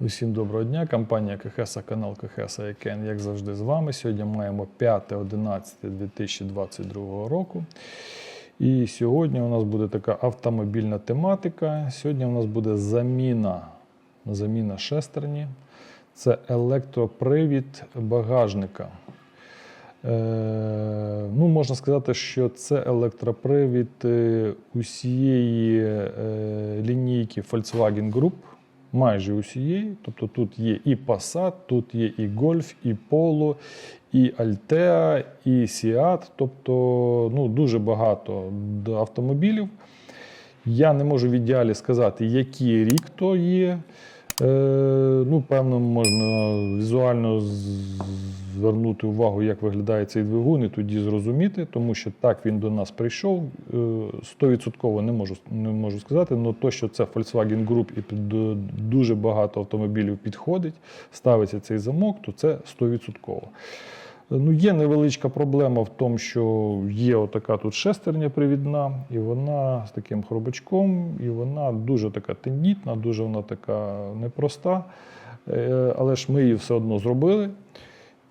Усім доброго дня. Компанія КХС, канал КХС Айкен, як завжди, з вами. Сьогодні маємо 5.11.2022 року. І сьогодні у нас буде така автомобільна тематика. Сьогодні у нас буде заміна, заміна шестерні. Це електропривід багажника. Е, ну, можна сказати, що це електропривід е, усієї е, лінійки Volkswagen Group, майже усієї. Тобто тут є і Passat, тут є і Golf, і Polo, і Altea, і Seat. Тобто ну, дуже багато автомобілів. Я не можу в ідеалі сказати, який рік то є. Е, ну, певно, можна візуально звернути увагу, як виглядає цей двигун, і тоді зрозуміти, тому що так він до нас прийшов. Стовідсотково 100% не можу, не можу сказати, але то, що це Volkswagen Group і під дуже багато автомобілів підходить, ставиться цей замок, то це 100%. Ну, є невеличка проблема в тому, що є отака тут шестерня привідна, і вона з таким хробачком, і вона дуже така тендітна, дуже вона така непроста. Е, Але ж ми її все одно зробили,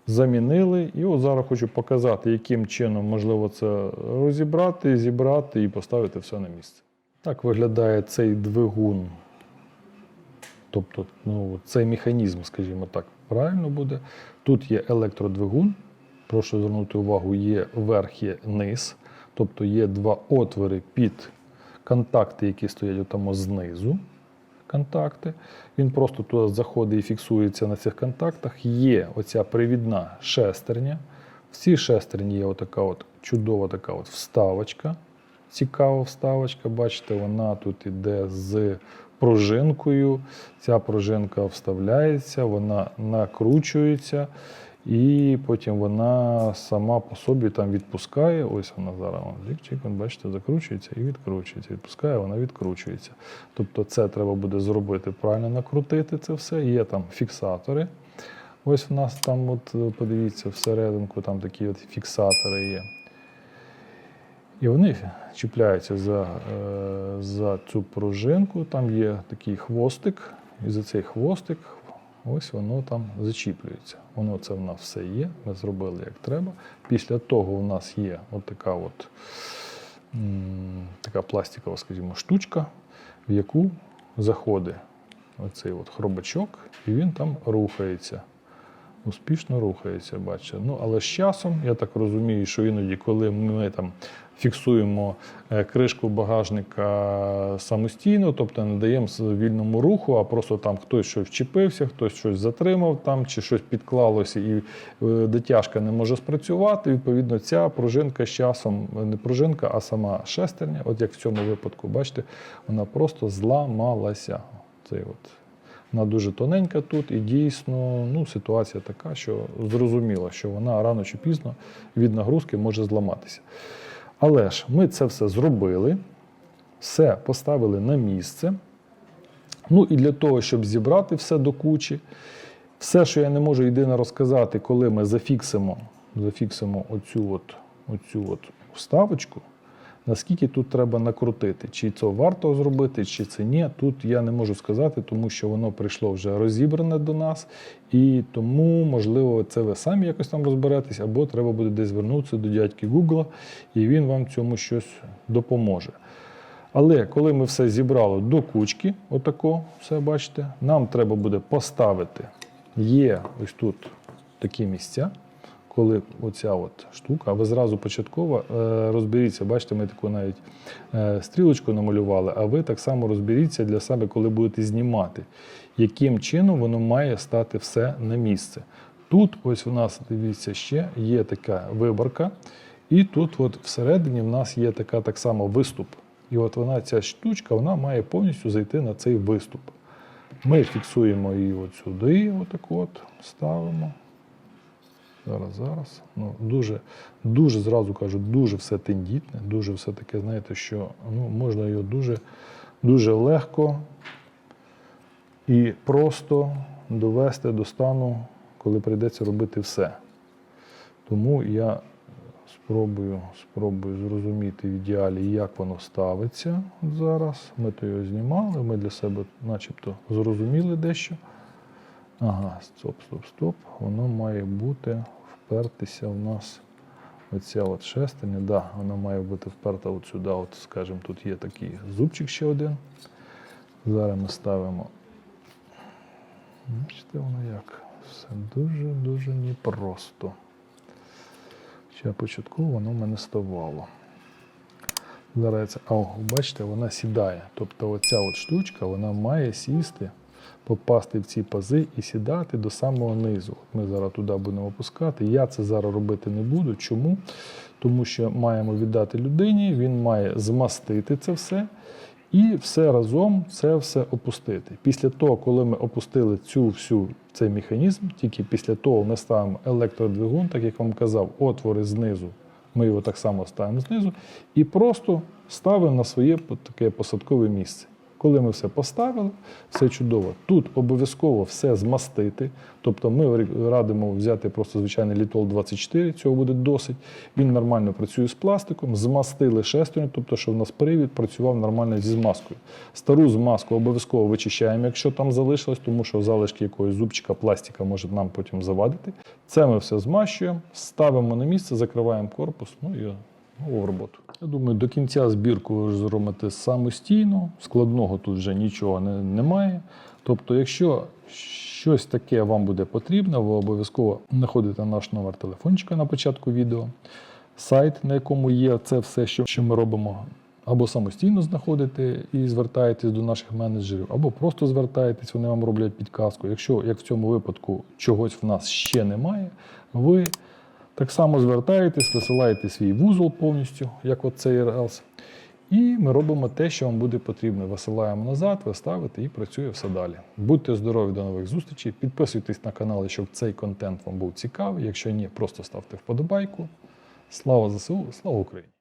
замінили. І от зараз хочу показати, яким чином можливо це розібрати, зібрати і поставити все на місце. Так виглядає цей двигун. Тобто ну, цей механізм, скажімо так, правильно буде. Тут є електродвигун. Прошу звернути увагу, є верх, є низ. Тобто є два отвори під контакти, які стоять отамо знизу. Контакти. Він просто туди заходить і фіксується на цих контактах. Є оця привідна шестерня. В цій шестерні є отака от чудова така от вставочка. Цікава вставочка. Бачите, вона тут іде з пружинкою. Ця пружинка вставляється, вона накручується, і потім вона сама по собі там відпускає. Ось вона зараз вон, бачите, закручується і відкручується. Відпускає, вона відкручується. Тобто це треба буде зробити, правильно накрутити це все. Є там фіксатори. Ось в нас там, от подивіться, всерединку там такі от фіксатори є. І вони чіпляються за, е, за цю пружинку. Там є такий хвостик, і за цей хвостик ось воно там зачіплюється. Воно це в нас все є. Ми зробили як треба. Після того у нас є от така от така пластикова, скажімо, штучка, в яку заходить оцей от хробачок, і він там рухається успішно рухається, бачите. Ну, але з часом, я так розумію, що іноді, коли ми там фіксуємо е, кришку багажника самостійно, тобто не даємо вільному руху, а просто там хтось щось вчепився, хтось щось затримав там, чи щось підклалося, і е, дотяжка не може спрацювати. Відповідно, ця пружинка з часом, е, не пружинка, а сама шестерня, от як в цьому випадку, бачите, вона просто зламалася. Цей от вона дуже тоненька тут, і дійсно ну, ситуація така, що зрозуміло, що вона рано чи пізно від нагрузки може зламатися. Але ж ми це все зробили, все поставили на місце. Ну і для того, щоб зібрати все до кучі, все, що я не можу єдине розказати, коли ми зафіксимо, зафіксимо оцю от, оцю от вставочку, наскільки тут треба накрутити, чи це варто зробити, чи це ні. Тут я не можу сказати, тому що воно прийшло вже розібране до нас, і тому, можливо, це ви самі якось там розберетесь, або треба буде десь звернутися до дядьки Google, і він вам цьому щось допоможе. Але коли ми все зібрали до кучки, отако, все бачите, нам треба буде поставити. Є ось тут такі місця, коли оця от штука, а ви зразу початково е, розберіться, бачите, ми таку навіть е, стрілочку намалювали, а ви так само розберіться для себе, коли будете знімати, яким чином воно має стати все на місце. Тут ось у нас, дивіться, ще є така виборка, і тут от всередині в нас є така так само виступ. І от вона, ця штучка, вона має повністю зайти на цей виступ. Ми фіксуємо її от сюди, отак от, ставимо. Зараз, зараз. Ну, дуже, дуже зразу кажу, дуже все тендітне, дуже все таке, знаєте, що ну, можна його дуже, дуже легко і просто довести до стану, коли прийдеться робити все. Тому я спробую, спробую зрозуміти в ідеалі, як воно ставиться зараз. Ми то його знімали, ми для себе начебто зрозуміли дещо. Ага, стоп, стоп, стоп. Воно має бути впертися в нас. Оця от шестерня, да, вона має бути вперта от сюди. От, скажімо, тут є такий зубчик ще один. Зараз ми ставимо. Бачите, воно як? Все дуже-дуже непросто. Хоча початково воно в мене ставало. Зараз а, бачите, вона сідає. Тобто оця от штучка вона має сісти, попасти в ці пази і сідати до самого низу. От Ми зараз туди будемо опускати. Я це зараз робити не буду. Чому? Тому що маємо віддати людині, він має змастити це все і все разом це все опустити. Після того, коли ми опустили цю всю цей механізм, тільки після того ми ставимо електродвигун, так як вам казав, отвори знизу. Ми його так само ставимо знизу і просто ставимо на своє таке посадкове місце. Коли ми все поставили, все чудово. Тут обов'язково все змастити. Тобто ми радимо взяти просто звичайний літол 24, цього буде досить. Він нормально працює з пластиком, змастили шестерню, тобто, щоб у нас привід працював нормально зі змазкою. Стару змазку обов'язково вичищаємо, якщо там залишилось, тому що залишки якогось зубчика, пластика може нам потім завадити. Це ми все змащуємо, ставимо на місце, закриваємо корпус, ну і в роботу. Я думаю, до кінця збірку ви зробите самостійно, складного тут вже нічого не, немає. Тобто, якщо щось таке вам буде потрібно, ви обов'язково знаходите наш номер телефончика на початку відео, сайт, на якому є це все, що, що ми робимо. Або самостійно знаходите і звертаєтесь до наших менеджерів, або просто звертаєтесь, вони вам роблять підказку. Якщо, як в цьому випадку, чогось в нас ще немає, ви так само звертаєтесь, висилаєте свій вузол повністю, як от цей RLS. І ми робимо те, що вам буде потрібно. Висилаємо назад, ви ставите і працює все далі. Будьте здорові, до нових зустрічей. Підписуйтесь на канал, щоб цей контент вам був цікавий. Якщо ні, просто ставте вподобайку. Слава ЗСУ, слава Україні!